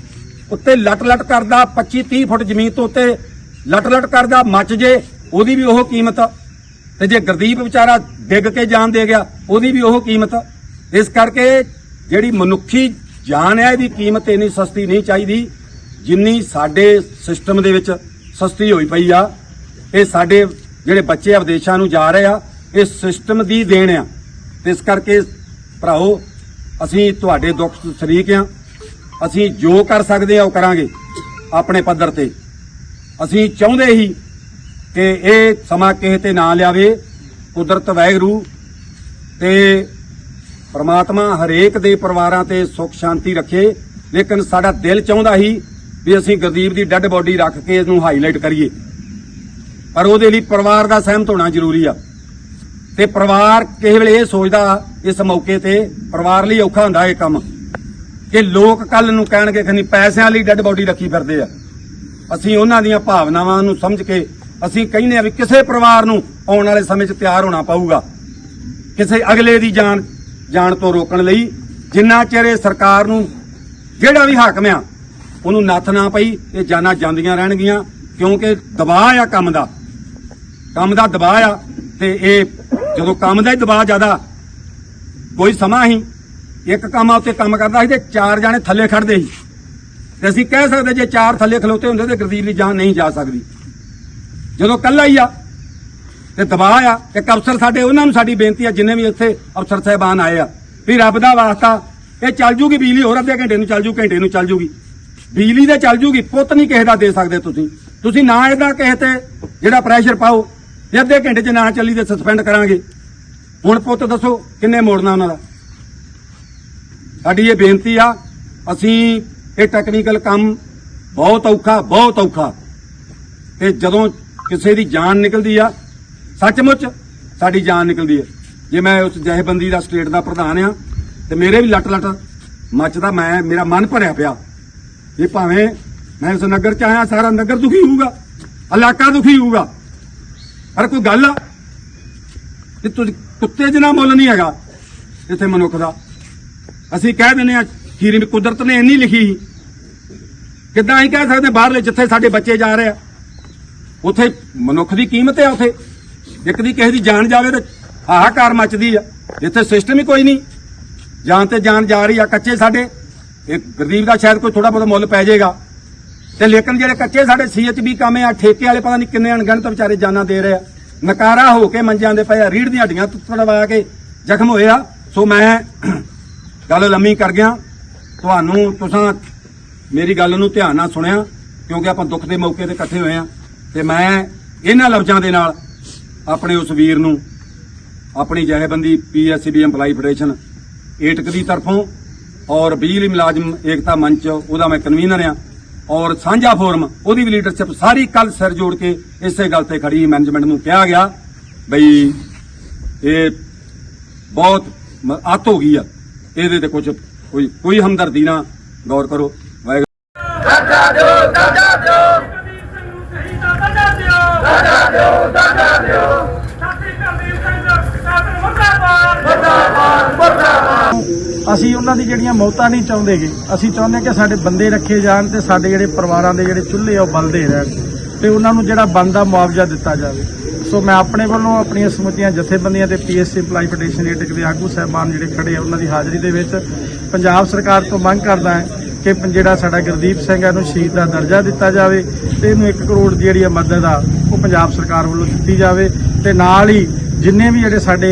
ਉੱਤੇ ਲਟ ਲਟ ਕਰਦਾ 25 30 ਫੁੱਟ ਜ਼ਮੀਨ ਤੋਂ ਉੱਤੇ ਲਟ ਲਟ ਕਰਦਾ, ਮੱਚ ਜੇ, ਉਹਦੀ ਵੀ ਉਹ ਕੀਮਤ। ਤੇ ਜੇ ਗੁਰਦੀਪ ਵਿਚਾਰਾ ਡਿੱਗ ਕੇ ਜਾਨ ਦੇ ਗਿਆ, ਉਹਦੀ ਵੀ ਉਹ ਕੀਮਤ। ਇਸ ਕਰਕੇ ਜਿਹੜੀ ਮਨੁੱਖੀ ਜਾਨ ਹੈ, ਇਹਦੀ ਕੀਮਤ ਇੰਨੀ ਸਸਤੀ ਨਹੀਂ ਚਾਹੀਦੀ, ਜਿੰਨੀ ਸਾਡੇ ਸਿਸਟਮ ਦੇ ਵਿੱਚ ਸਸਤੀ ਹੋਈ ਪਈ ਆ। ਇਹ ਸਾਡੇ ਜਿਹੜੇ ਬੱਚੇ ਆ, ਵਿਦੇਸ਼ਾਂ ਨੂੰ ਜਾ ਰਹੇ ਆ, ਇਹ ਸਿਸਟਮ ਦੀ ਦੇਣ ਆ। ਇਸ ਕਰਕੇ ਭਰਾਓ, ਅਸੀਂ ਤੁਹਾਡੇ ਦੁੱਖ ਸ਼ਰੀਕ ਆ। ਅਸੀਂ ਜੋ ਕਰ ਸਕਦੇ ਆ, ਉਹ ਕਰਾਂਗੇ। ਆਪਣੇ ਪੱਧਰ ਤੇ। ਅਸੀਂ ਚਾਹੁੰਦੇ ਹੀ ਕਿ ਇਹ ਸਮਾਂ ਕਿਸੇ ਤੇ ਨਾ ਲਿਆਵੇ। ਕੁਦਰਤ ਵੈਗਰੂ ਤੇ ਪਰਮਾਤਮਾ ਹਰੇਕ ਦੇ ਪਰਿਵਾਰਾਂ ਤੇ ਸੁੱਖ ਸ਼ਾਂਤੀ ਰੱਖੇ। ਲੇਕਿਨ ਸਾਡਾ ਦਿਲ ਚਾਹੁੰਦਾ ਹੀ ਵੀ ਅਸੀਂ ਗੁਰਦੀਪ ਦੀ ਡੈੱਡ ਬੋਡੀ ਰੱਖ ਕੇ ਇਹਨੂੰ ਹਾਈਲਾਈਟ ਕਰੀਏ। ਪਰ ਉਹਦੇ ਲਈ ਪਰਿਵਾਰ ਦਾ ਸਹਿਮਤ ਹੋਣਾ ਜ਼ਰੂਰੀ ਆ। ਤੇ ਪਰਿਵਾਰ ਕਿਸੇ ਵੇਲੇ ਇਹ ਸੋਚਦਾ ਇਸ ਮੌਕੇ ਤੇ ਪਰਿਵਾਰ ਲਈ ਔਖਾ ਹੁੰਦਾ ਇਹ ਕੰਮ ਕਿ ਲੋਕ ਕੱਲ ਨੂੰ ਕਹਿਣਗੇ ਕਿ ਨਹੀਂ ਪੈਸਿਆਂ ਲਈ ਡੈੱਡ ਬੋਡੀ ਰੱਖੀ ਫਿਰਦੇ ਆ। ਅਸੀਂ ਉਹਨਾਂ ਦੀਆਂ ਭਾਵਨਾਵਾਂ ਨੂੰ ਸਮਝ ਕੇ ਅਸੀਂ ਕਹਿੰਦੇ ਆ ਵੀ ਕਿਸੇ ਪਰਿਵਾਰ ਨੂੰ ਆਉਣ ਵਾਲੇ ਸਮੇਂ 'ਚ ਤਿਆਰ ਹੋਣਾ ਪਊਗਾ। ਕਿਸੇ ਅਗਲੇ ਦੀ ਜਾਨ ਜਾਣ ਤੋਂ ਰੋਕਣ ਲਈ ਜਿੰਨਾ ਚਿਰ ਇਹ ਸਰਕਾਰ ਨੂੰ ਜਿਹੜਾ ਵੀ ਹਾਕਮ ਆ, ਉਹਨੂੰ ਨੱਥ ਨਾ ਪਈ, ਇਹ ਜਾਨਾਂ ਜਾਂਦੀਆਂ ਰਹਿਣਗੀਆਂ, ਕਿਉਂਕਿ ਦਬਾਅ ਆ ਕੰਮ ਦਾ। ਕੰਮ ਦਾ ਦਬਾਅ ਆ ਤੇ ਇਹ ਜਦੋਂ ਕੰਮ ਦਾ ਹੀ ਦਬਾਅ ਜ਼ਿਆਦਾ, ਕੋਈ ਸਮਾਂ ਹੀ ਇੱਕ ਕੰਮ ਆ ਉੱਤੇ ਕੰਮ ਕਰਦਾ ਸੀ ਤੇ ਚਾਰ ਜਾਣੇ ਥੱਲੇ ਖੜਦੇ ਸੀ। ਤੇ ਅਸੀਂ ਕਹਿ ਸਕਦੇ ਜੇ ਚਾਰ ਥੱਲੇ ਖਲੋਤੇ ਹੁੰਦੇ ਤੇ ਗੁਰਦੀਪ ਜਾਨ ਨਹੀਂ ਜਾ ਸਕਦੀ। ਜਦੋਂ ਕੱਲਾ ਹੀ ਆ ਤੇ ਦਬਾਅ ਆ, ਇੱਕ ਅਫਸਰ ਸਾਡੇ, ਉਹਨਾਂ ਨੂੰ ਸਾਡੀ ਬੇਨਤੀ ਆ, ਜਿੰਨੇ ਵੀ ਇੱਥੇ ਅਫਸਰ ਸਾਹਿਬਾਨ ਆਏ ਆ, ਵੀ ਰੱਬ ਦਾ ਵਾਸਤਾ, ਇਹ ਚੱਲ ਜੂਗੀ ਬਿਜਲੀ ਹੋਰ ਅੱਧੇ ਘੰਟੇ ਨੂੰ ਚੱਲ ਜੂ, ਘੰਟੇ ਨੂੰ ਚੱਲ ਜੂਗੀ। ਬਿਜਲੀ ਦੇ ਚੱਲ ਜੂਗੀ, ਪੁੱਤ ਨਹੀਂ ਕਿਸੇ ਦਾ ਦੇ ਸਕਦੇ ਤੁਸੀਂ। ਤੁਸੀਂ ਨਾ ਇਹਦਾ ਕਿਸੇ ਤੇ ਜਿਹੜਾ ਪ੍ਰੈਸ਼ਰ ਪਾਓ ਜੇ ਅੱਧੇ ਘੰਟੇ 'ਚ ਨਾ ਚੱਲੀ ਤੇ ਸਸਪੈਂਡ ਕਰਾਂਗੇ। ਹੁਣ ਪੁੱਤ ਦੱਸੋ, ਕਿੰਨੇ ਮੋੜਨਾ ਉਹਨਾਂ ਦਾ? ਸਾਡੀ ਇਹ ਬੇਨਤੀ ਆ, ਅਸੀਂ ਇਹ ਟੈਕਨੀਕਲ ਕੰਮ ਬਹੁਤ ਔਖਾ ਬਹੁਤ ਔਖਾ। ਤੇ ਜਦੋਂ ਕਿਸੇ ਦੀ ਜਾਨ ਨਿਕਲਦੀ ਆ, ਸੱਚਮੁੱਚ ਸਾਡੀ ਜਾਨ ਨਿਕਲਦੀ ਹੈ ਜੇ ਮੈਂ ਉਸ ਜਥੇਬੰਦੀ ਦਾ ਸਟੇਟ ਦਾ ਪ੍ਰਧਾਨ ਆ, ਤੇ ਮੇਰੇ ਵੀ ਲੱਟ ਲੱਟ ਮੱਚਦਾ ਮੈਂ, ਮੇਰਾ ਮਨ ਭਰਿਆ ਪਿਆ। ਇਹ ਭਾਵੇਂ ਮੈਂ ਉਸ ਨਗਰ ਚ ਆਇਆ, ਸਾਰਾ ਨਗਰ ਦੁਖੀ ਹੋਊਗਾ, ਇਲਾਕਾ ਦੁਖੀ ਹੋਊਗਾ। ਪਰ ਕੋਈ ਗੱਲ ਆ, ਕਿ ਤੁਸੀਂ ਕੁੱਤੇ ਜਿਹਾ ਮੁੱਲ ਨਹੀਂ ਹੈਗਾ ਇੱਥੇ ਮਨੁੱਖ ਦਾ। ਅਸੀਂ ਕਹਿ ਦਿੰਦੇ ਆ ਖੀਰੀ ਕੁਦਰਤ ਨੇ ਇੰਨੀ ਲਿਖੀ ਸੀ। ਕਿੱਦਾਂ ਅਸੀਂ ਕਹਿ ਸਕਦੇ ਬਾਹਰਲੇ ਜਿੱਥੇ ਸਾਡੇ ਬੱਚੇ ਜਾ ਰਹੇ ਆ ਉੱਥੇ ਮਨੁੱਖ ਦੀ ਕੀਮਤ ਹੈ ਉੱਥੇ। ਇੱਕ ਦੀ ਕਿਸੇ ਦੀ ਜਾਨ ਜਾਵੇ ਤੇ ਹਾਹਾਕਾਰ ਮੱਚਦੀ ਆ। ਇੱਥੇ ਸਿਸਟਮ ਹੀ ਕੋਈ ਨਹੀਂ। ਜਾਨ ਤੇ ਜਾਨ ਜਾ ਰਹੀ ਆ ਕੱਚੇ ਸਾਡੇ। ਇਹ ਗਰੀਬ ਦਾ ਸ਼ਾਇਦ ਕੋਈ ਥੋੜਾ ਬਹੁਤ ਮੁੱਲ ਪੈ ਜਾਏਗਾ। ਤੇ ਲੇਕਿਨ ਜਿਹੜੇ ਕੱਚੇ ਸਾਡੇ ਸੀਐਚਬੀ ਕਾਮੇ ਆ, ਠੇਕੇ ਵਾਲੇ ਪਤਾ ਨਹੀਂ ਕਿੰਨੇ ਅਣਗਿਣਤ ਵਿਚਾਰੇ ਜਾਨਾਂ ਦੇ ਰਹੇ ਆ। ਨਕਾਰਾ ਹੋ ਕੇ ਮੰਜਿਆਂ ਦੇ ਪਏ ਆ ਰੀੜ ਦੀਆਂ ਹੱਡੀਆਂ ਤੜਵਾ ਕੇ ਜ਼ਖਮ ਹੋਏ ਆ। ਸੋ ਮੈਂ ਗੱਲ ਲੰਮੀ ਕਰ ਗਿਆ। ਤੁਹਾਨੂੰ, ਤੁਸੀਂ ਮੇਰੀ ਗੱਲ ਨੂੰ ਧਿਆਨ ਨਾਲ ਸੁਣਿਆ, ਕਿਉਂਕਿ ਆਪਾਂ ਦੁੱਖ ਦੇ ਮੌਕੇ ਤੇ ਇਕੱਠੇ ਹੋਏ ਆ। ਤੇ ਮੈਂ ਇਹਨਾਂ ਲਫ਼ਜ਼ਾਂ ਦੇ ਨਾਲ ਆਪਣੇ ਉਸ ਵੀਰ ਨੂੰ ਆਪਣੀ ਜਥੇਬੰਦੀ ਪੀਐਸਸੀਬੀ EMPLOYE ਫੈਡਰੇਸ਼ਨ ਏਟਕ ਦੀ ਤਰਫੋਂ ਔਰ ਬਿਜਲੀ ਮੁਲਾਜ਼ਮ ਏਕਤਾ ਮੰਚ ਉਹਦਾ ਮੈਂ ਕਨਵੀਨਰ ਆ ਔਰ ਸਾਂਝਾ ਫੋਰਮ ਉਹਦੀ ਵੀ ਲੀਡਰਸ਼ਿਪ ਸਾਰੀ ਕੱਲ ਸਿਰ ਜੋੜ ਕੇ ਇਸੇ ਗੱਲ ਤੇ ਖੜੀ ਮੈਨੇਜਮੈਂਟ ਨੂੰ ਕਿਹਾ ਗਿਆ ਬਈ ਇਹ ਬਹੁਤ ਮ- ਅੱਤ ਹੋ ਗਈ ਆ। ਇਹਦੇ ਤੇ ਕੁਝ ਕੋਈ ਕੋਈ ਹਮਦਰਦੀ ਨਾ ਗੌਰ ਕਰੋ। ਵਾਹਿਗੁਰੂ। ਮੁਰਦਾਬਾਦ ਮਰਦਾਬਾਦ ਮਰਦਾਬਾਦ ਅਸੀਂ ਉਹਨਾਂ ਦੀ ਜਿਹੜੀਆਂ ਮੌਤਾਂ ਨਹੀਂ ਚਾਹੁੰਦੇਗੇ, ਅਸੀਂ ਚਾਹੁੰਦੇ ਹਾਂ ਕਿ ਸਾਡੇ ਬੰਦੇ ਰੱਖੇ ਜਾਣ ਤੇ ਸਾਡੇ ਜਿਹੜੇ ਪਰਿਵਾਰਾਂ ਦੇ ਜਿਹੜੇ ਚੁੱਲ੍ਹੇ ਆ ਉਹ ਬਲਦੇ ਰਹਿਣ ਤੇ ਉਹਨਾਂ ਨੂੰ ਜਿਹੜਾ ਬਣਦਾ ਮੁਆਵਜ਼ਾ ਦਿੱਤਾ ਜਾਵੇ। ਸੋ ਮੈਂ ਆਪਣੇ ਵੱਲੋਂ ਆਪਣੀਆਂ ਸਮੁੱਚੀਆਂ ਜਥੇਬੰਦੀਆਂ ਤੇ ਪੀਐਸਸੀ ਅਪਲਾਈ ਫੈਡਰੇਸ਼ਨ ਏਟਕ ਦੇ ਆਗੂ ਸਹਿਬਾਨ ਜਿਹੜੇ ਖੜੇ ਆ, ਉਹਨਾਂ ਦੀ ਹਾਜ਼ਰੀ ਦੇ ਵਿੱਚ ਪੰਜਾਬ ਸਰਕਾਰ ਤੋਂ ਮੰਗ ਕਰਦਾ ਹੈ ਕਿ ਜਿਹੜਾ ਸਾਡਾ ਗੁਰਦੀਪ ਸਿੰਘ ਹੈ ਸ਼ਹੀਦ ਦਾ ਦਰਜਾ ਦਿੱਤਾ ਜਾਵੇ ਤੇ ਇਹਨੂੰ 1 ਕਰੋੜ ਦੀ ਜਿਹੜੀ ਆ ਮਦਦ ਆ, ਉਹ ਪੰਜਾਬ ਸਰਕਾਰ ਵੱਲੋਂ ਦਿੱਤੀ ਜਾਵੇ। ਤੇ ਨਾਲ ਹੀ ਜਿੰਨੇ ਵੀ ਜਿਹੜੇ ਸਾਡੇ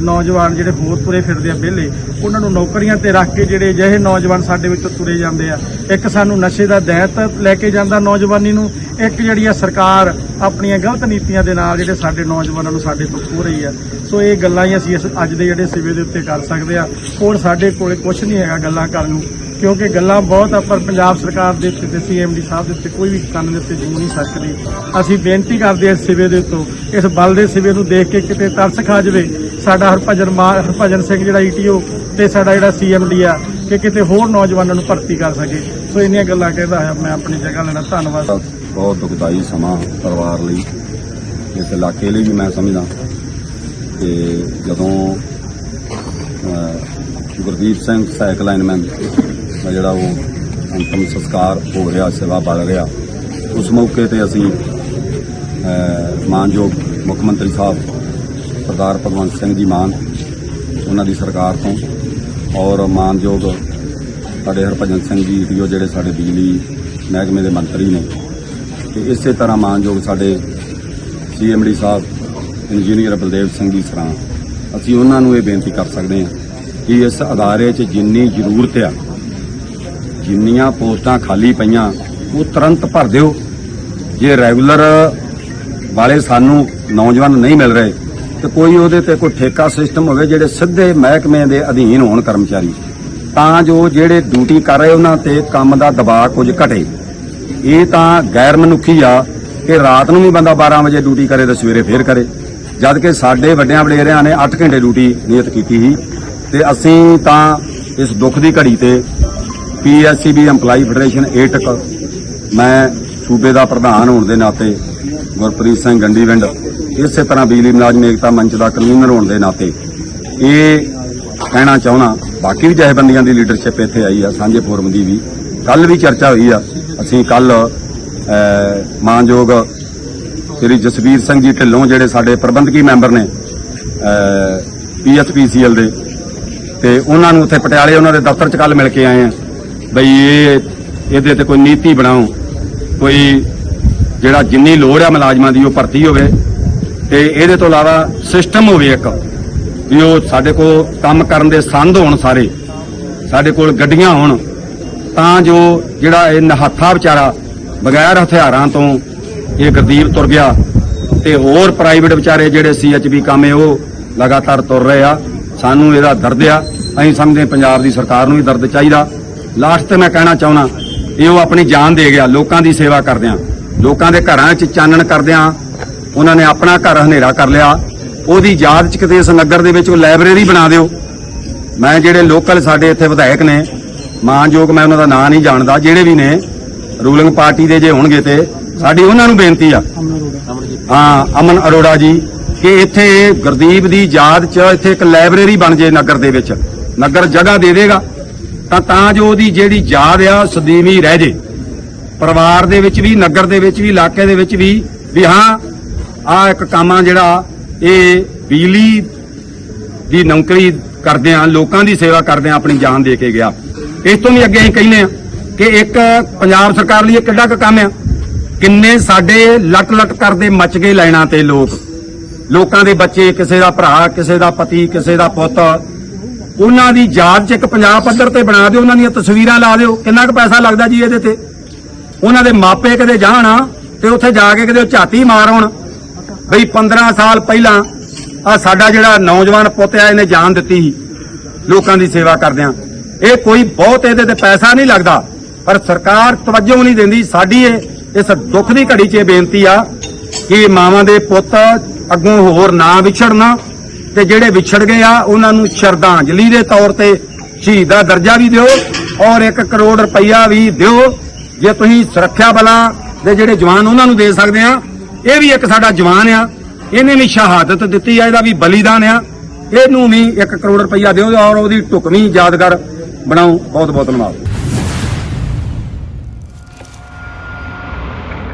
ਨੌਜਵਾਨ ਜਿਹੜੇ ਹੋਰ ਤੁਰੇ ਫਿਰਦੇ ਆ ਵਿਹਲੇ, ਉਹਨਾਂ ਨੂੰ ਨੌਕਰੀਆਂ ਤੇ ਰੱਖ ਕੇ ਜਿਹੜੇ ਅਜਿਹੇ ਨੌਜਵਾਨ ਸਾਡੇ ਵਿੱਚੋਂ ਤੁਰੇ ਜਾਂਦੇ ਆ। ਇੱਕ ਸਾਨੂੰ ਨਸ਼ੇ ਦਾ ਦੈਤ ਲੈ ਕੇ ਜਾਂਦਾ ਨੌਜਵਾਨੀ ਨੂੰ, ਇੱਕ ਜਿਹੜੀ ਆ ਸਰਕਾਰ ਆਪਣੀਆਂ ਗਲਤ ਨੀਤੀਆਂ ਦੇ ਨਾਲ ਜਿਹੜੇ ਸਾਡੇ ਨੌਜਵਾਨਾਂ ਨੂੰ ਸਾਡੇ ਤੋਂ ਖੋ ਰਹੀ ਆ। ਸੋ ਇਹ ਗੱਲਾਂ ਹੀ ਅਸੀਂ ਇਸ ਅੱਜ ਦੇ ਜਿਹੜੇ ਸਿਵੇ ਦੇ ਉੱਤੇ ਕਰ ਸਕਦੇ ਆ। ਹੋਰ ਸਾਡੇ ਕੋਲੇ ਕੁਝ ਨਹੀਂ ਹੈਗਾ ਗੱਲਾਂ ਕਰਨ ਨੂੰ। ਕਿਉਂਕਿ ਗੱਲਾਂ ਬਹੁਤ ਆ, ਪਰ ਪੰਜਾਬ ਸਰਕਾਰ ਦੇ ਉੱਤੇ ਤੇ ਸੀਐਮਡੀ ਸਾਹਿਬ ਦੇ ਉੱਤੇ ਕੋਈ ਵੀ ਕੰਨ ਦੇ ਉੱਤੇ ਜੂ ਨਹੀਂ ਸਕਦੀ ਅਸੀਂ ਬੇਨਤੀ ਕਰਦੇ ਹਾਂ ਇਸ ਸਿਵੇ ਦੇ ਉੱਤੋਂ, ਇਸ ਬਲ ਦੇ ਸਿਵੇ ਨੂੰ ਦੇਖ ਕੇ ਕਿਤੇ ਤਰਸ ਖਾ ਜਾਵੇ। ਸਾਡਾ ਹਰਭਜਨ ਮਾਨ ਹਰਭਜਨ ਸਿੰਘ ਜਿਹੜਾ ਈਟੀਓ ਤੇ ਸਾਡਾ ਜਿਹੜਾ ਸੀਐਮਡੀ ਆ, ਕਿ ਕਿਤੇ ਹੋਰ ਨੌਜਵਾਨਾਂ ਨੂੰ ਭਰਤੀ ਕਰ ਸਕੇ। ਸੋ ਇੰਨੀਆਂ ਗੱਲਾਂ ਕਹਿੰਦਾ ਹੋਇਆ, ਮੈਂ ਆਪਣੀ ਜਗ੍ਹਾ ਲੈਣਾ। ਧੰਨਵਾਦ। ਬਹੁਤ ਦੁਖਦਾਈ ਸਮਾਂ ਪਰਿਵਾਰ ਲਈ, ਇਸ ਇਲਾਕੇ ਲਈ ਵੀ ਮੈਂ ਸਮਝਦਾ। ਕਿ ਜਦੋਂ ਗੁਰਦੀਪ ਸਿੰਘ ਸਾਈਕਲ ਲਾਈਨਮੈਨ ਦਾ ਜਿਹੜਾ ਉਹ ਅੰਤਮ ਸੰਸਕਾਰ ਹੋ ਰਿਹਾ, ਸੇਵਾ ਬਲ ਰਿਹਾ। ਉਸ ਮੌਕੇ ਤੇ ਅਸੀਂ ਮਾਨਯੋਗ ਮੁੱਖ ਮੰਤਰੀ ਸਾਹਿਬ ਸਰਦਾਰ ਭਗਵੰਤ ਸਿੰਘ ਜੀ ਮਾਨ, ਉਹਨਾਂ ਦੀ ਸਰਕਾਰ ਤੋਂ ਔਰ ਮਾਨਯੋਗ ਸਾਡੇ ਹਰਭਜਨ ਸਿੰਘ ਜੀ, ਡੀਓ ਜਿਹੜੇ ਸਾਡੇ ਬਿਜਲੀ ਮਹਿਕਮੇ ਦੇ ਮੰਤਰੀ ਨੇ। ਤੇ ਇਸੇ ਤਰ੍ਹਾਂ ਮਾਨਯੋਗ ਸਾਡੇ ਸੀਐਮਡੀ ਸਾਹਿਬ, ਇੰਜੀਨੀਅਰ ਬਲਦੇਵ ਸਿੰਘ ਜੀ ਸਰਾਂ, ਅਸੀਂ ਉਹਨਾਂ ਨੂੰ ਇਹ ਬੇਨਤੀ ਕਰ ਸਕਦੇ ਹਾਂ ਕਿ ਇਸ ਅਦਾਰੇ 'ਚ ਜਿੰਨੀ ਜ਼ਰੂਰਤ ਆ ਜਿੰਨੀਆਂ ਪੋਸਟਾਂ ਖਾਲੀ ਪਈਆਂ, ਉਹ ਤੁਰੰਤ ਭਰ ਦਿਓ। ਜੇ ਰੈਗੂਲਰ ਵਾਲੇ ਸਾਨੂੰ ਨੌਜਵਾਨ ਨਹੀਂ ਮਿਲ ਰਹੇ, ਤੇ ਕੋਈ ਉਹਦੇ ਤੇ ਕੋਈ ਠੇਕਾ ਸਿਸਟਮ ਹੋਵੇ ਜਿਹੜੇ ਸਿੱਧੇ ਮਹਿਕਮੇ ਦੇ ਅਧੀਨ ਹੋਣ ਕਰਮਚਾਰੀ। ਤਾਂ ਜੋ ਜਿਹੜੇ ਡਿਊਟੀ ਕਰ ਰਹੇ ਉਹਨਾਂ ਤੇ ਕੰਮ ਦਾ ਦਬਾਅ ਕੁਝ ਘਟੇ। ਇਹ ਤਾਂ ਗੈਰ ਮਨੁੱਖੀ ਆ ਕਿ ਰਾਤ ਨੂੰ ਵੀ ਬੰਦਾ 12 ਵਜੇ ਡਿਊਟੀ ਕਰੇ ਤੇ ਸਵੇਰੇ ਫੇਰ ਕਰੇ। ਜਦ ਕਿ ਸਾਡੇ ਵੱਡਿਆਂ ਵਡੇਰਿਆਂ ਨੇ 8 ਘੰਟੇ ਡਿਊਟੀ ਨਿਯਤ ਕੀਤੀ ਸੀ। ਤੇ ਅਸੀਂ ਤਾਂ ਇਸ ਦੁੱਖ ਦੀ ਘੜੀ ਤੇ ਪੀਐਸਸੀਬੀ EMPLOYE ਫੈਡਰੇਸ਼ਨ ਏਟਕ, ਮੈਂ ਸੂਬੇ ਦਾ ਪ੍ਰਧਾਨ ਹੋਣ ਦੇ ਨਾਤੇ ਗੁਰਪ੍ਰੀਤ ਸਿੰਘ ਗੰਡੀਵਿੰਡ, ਇਸੇ ਤਰ੍ਹਾਂ ਬਿਜਲੀ ਮੁਲਾਜ਼ਮ ਏਕਤਾ ਮੰਚ ਦਾ ਕਨਵੀਨਰ ਹੋਣ ਦੇ ਨਾਤੇ ਇਹ ਕਹਿਣਾ ਚਾਹੁੰਦਾ, ਬਾਕੀ ਵੀ ਜਥੇਬੰਦੀਆਂ ਦੀ ਲੀਡਰਸ਼ਿਪ ਇੱਥੇ ਆਈ ਆ, ਸਾਂਝੇ ਫੋਰਮ ਦੀ ਵੀ। ਕੱਲ ਵੀ ਚਰਚਾ ਹੋਈ ਆ, ਅਸੀਂ ਕੱਲ ਮਾਨਯੋਗ ਸ੍ਰੀ ਜਸਵੀਰ ਸਿੰਘ ਜੀ ਢਿੱਲੋਂ, ਜਿਹੜੇ ਸਾਡੇ ਪ੍ਰਬੰਧਕੀ ਮੈਂਬਰ ਨੇ ਪੀਐਸਪੀਸੀਐਲ ਦੇ, ਤੇ ਉਹਨਾਂ ਨੂੰ ਉੱਥੇ ਪਟਿਆਲੇ ਉਹਨਾਂ ਦੇ ਦਫ਼ਤਰ 'ਚ ਕੱਲ ਮਿਲ ਕੇ ਆਏ ਆ। ਬਈ ਇਹ, ਇਹਦੇ ਤੇ ਕੋਈ ਨੀਤੀ ਬਣਾਓ ਕੋਈ ਜਿਹੜਾ ਜਿੰਨੀ ਲੋੜ ਆ ਮੁਲਾਜ਼ਮਾਂ ਦੀ ਉਹ ਭਰਤੀ ਹੋਵੇ, ਤੇ ਇਹਦੇ ਤੋਂ ਇਲਾਵਾ ਸਿਸਟਮ ਹੋਵੇ ਇੱਕ, ਵੀ ਉਹ ਸਾਡੇ ਕੋਲ ਕੰਮ ਕਰਨ ਦੇ ਸੰਦ ਹੋਣ ਸਾਰੇ, ਸਾਡੇ ਕੋਲ ਗੱਡੀਆਂ ਹੋਣ, ਤਾਂ ਜੋ ਜਿਹੜਾ ਇਹ ਨਹਾਥਾ ਵਿਚਾਰਾ ਬਗੈਰ ਹਥਿਆਰਾਂ ਤੋਂ ਇਹ ਗਰਦੀਪ ਤੁਰ ਗਿਆ, ਤੇ ਹੋਰ ਪ੍ਰਾਈਵੇਟ ਵਿਚਾਰੇ ਜਿਹੜੇ ਸੀਐਚਬੀ ਕਾਮੇ ਉਹ ਲਗਾਤਾਰ ਤੁਰ ਰਹੇ ਆ, ਸਾਨੂੰ ਇਹਦਾ ਦਰਦ ਆ, ਅਸੀਂ ਸਮਝਦੇ ਪੰਜਾਬ ਦੀ ਸਰਕਾਰ ਨੂੰ ਵੀ ਦਰਦ ਚਾਹੀਦਾ। ਲਾਸਟ ਤੇ ਮੈਂ ਕਹਿਣਾ ਚਾਹੁੰਦਾ, ਇਹ ਉਹ ਆਪਣੀ ਜਾਨ ਦੇ ਗਿਆ, ਲੋਕਾਂ ਦੀ ਸੇਵਾ ਕਰਦਿਆਂ। ਲੋਕਾਂ ਦੇ ਘਰਾਂ 'ਚ ਚਾਨਣ ਕਰਦਿਆਂ, ਉਹਨਾਂ ਨੇ ਆਪਣਾ ਘਰ ਹਨੇਰਾ ਕਰ ਲਿਆ। ਉਹਦੀ ਯਾਦ 'ਚ ਕਿਤੇ ਇਸ ਨਗਰ ਦੇ ਵਿੱਚ ਉਹ ਲਾਇਬ੍ਰੇਰੀ ਬਣਾ ਦਿਓ। ਮੈਂ ਜਿਹੜੇ ਲੋਕਲ ਸਾਡੇ ਇੱਥੇ ਵਿਧਾਇਕ ਨੇ, ਮਾਨਯੋਗ ਮੈਂ ਉਹਨਾਂ ਦਾ ਨਾਂ ਨਹੀਂ ਜਾਣਦਾ, ਜਿਹੜੇ ਵੀ ਨੇ, ਰੂਲਿੰਗ ਪਾਰਟੀ ਦੇ ਜੇ ਹੋਣਗੇ ਤੇ, ਸਾਡੀ ਉਹਨਾਂ ਨੂੰ ਬੇਨਤੀ ਆ। ਹਾਂ, ਅਮਨ ਅਰੋੜਾ ਜੀ, ਕਿ ਇੱਥੇ ਗੁਰਦੀਪ ਦੀ ਯਾਦ 'ਚ ਇੱਥੇ ਇੱਕ ਲਾਇਬ੍ਰੇਰੀ ਬਣ ਜੇ ਨਗਰ ਦੇ ਵਿੱਚ। ਨਗਰ ਜਗ੍ਹਾ ਦੇ ਦੇਗਾ। ਤਾਂ ਤਾਂ ਜੋ ਉਹਦੀ ਜਿਹੜੀ ਯਾਦ ਆ, ਸਦੀਵੀ ਰਹਿ ਜੇ। ਪਰਿਵਾਰ ਦੇ ਵਿੱਚ ਵੀ, ਨਗਰ ਦੇ ਵਿੱਚ ਵੀ, ਇਲਾਕੇ ਦੇ ਵਿੱਚ ਵੀ ਵੀ ਹਾਂ, ਆ ਇੱਕ ਕੰਮ ਆ ਜਿਹੜਾ ਇਹ ਬਿਜਲੀ ਦੀ ਨੌਕਰੀ ਕਰਦੇ ਆ, ਲੋਕਾਂ ਦੀ ਸੇਵਾ ਕਰਦੇ ਆ, ਆਪਣੀ ਜਾਨ ਦੇ ਕੇ ਗਿਆ। ਇਸ ਤੋਂ ਵੀ ਅੱਗੇ ਅਸੀਂ ਕਹਿੰਦੇ ਆ ਕਿ ਇੱਕ ਪੰਜਾਬ ਸਰਕਾਰ ਲਈ ਇਹ ਕਿੱਡਾ ਕੁ ਕੰਮ ਆ। ਕਿੰਨੇ ਸਾਡੇ ਲਟ ਲਟ ਕਰਦੇ ਮੱਚ ਗਏ ਲਾਈਨਾਂ ਤੇ ਲੋਕ। ਲੋਕਾਂ ਦੇ ਬੱਚੇ, ਕਿਸੇ ਦਾ ਭਰਾ, ਕਿਸੇ ਦਾ ਪਤੀ, ਕਿਸੇ ਦਾ ਪੁੱਤ ਉਹਨਾਂ ਦੀ ਯਾਦ 'ਚ ਇੱਕ ਪੰਜਾਬ ਪੱਧਰ ਤੇ ਬਣਾ ਦਿਓ, ਉਹਨਾਂ ਦੀਆਂ ਤਸਵੀਰਾਂ ਲਾ ਦਿਓ, ਕਿੰਨਾ ਕੁ ਪੈਸਾ ਲੱਗਦਾ ਜੀ ਇਹਦੇ ਤੇ? ਉਹਨਾਂ ਦੇ ਮਾਪੇ ਕਦੇ ਜਾਣ ਤੇ ਉੱਥੇ ਜਾ ਕੇ ਕਦੇ ਉਹ ਝਾਤੀ ਮਾਰ ਆਉਣ ਬਈ 15 ਸਾਲ ਪਹਿਲਾਂ ਆ ਸਾਡਾ ਜਿਹੜਾ ਨੌਜਵਾਨ ਪੁੱਤ ਆ, ਇਹਨੇ ਜਾਨ ਦਿੱਤੀ ਸੀ। ਲੋਕਾਂ ਦੀ ਸੇਵਾ ਕਰਦਿਆਂ ਇਹ ਕੋਈ ਬਹੁਤ ਇਹਦੇ ਤੇ ਪੈਸਾ ਨਹੀਂ ਲੱਗਦਾ, ਪਰ ਸਰਕਾਰ ਤਵੱਜੋ ਨਹੀਂ ਦਿੰਦੀ। ਸਾਡੀ ਇਹ, ਇਸ ਦੁੱਖ ਦੀ ਘੜੀ 'ਚ ਇਹ ਬੇਨਤੀ ਆ ਕਿ ਮਾਵਾਂ ਦੇ ਪੁੱਤ ਅੱਗੋਂ ਹੋਰ ਨਾ ਵਿਛੜਨਾ। ਤੇ ਜਿਹੜੇ ਵਿਛੜ ਗਏ ਆ, ਉਹਨਾਂ ਨੂੰ ਸ਼ਰਧਾਂਜਲੀ ਦੇ ਤੌਰ ਤੇ ਸ਼ਹੀਦ ਦਾ ਦਰਜਾ ਵੀ ਦਿਓ ਔਰ 1 ਕਰੋੜ ਰੁਪਈਆ ਵੀ ਦਿਓ, ਜੇ ਤੁਸੀਂ ਸੁਰੱਖਿਆ ਬਲਾਂ ਦੇ ਜਿਹੜੇ ਜਵਾਨ ਉਹਨਾਂ ਨੂੰ ਦੇ ਸਕਦੇ ਆ। ਇਹ ਵੀ ਇੱਕ ਸਾਡਾ ਜਵਾਨ ਆ, ਇਹਨੇ ਵੀ ਸ਼ਹਾਦਤ ਦਿੱਤੀ ਆ, ਇਹਦਾ ਵੀ ਬਲੀਦਾਨ ਆ। ਇਹਨੂੰ ਵੀ 1 ਕਰੋੜ ਰੁਪਈਆ ਦਿਓ ਔਰ ਉਹਦੀ ਢੁਕਵੀਂ ਯਾਦਗਾਰ ਬਣਾਓ। ਬਹੁਤ ਬਹੁਤ ਧੰਨਵਾਦ।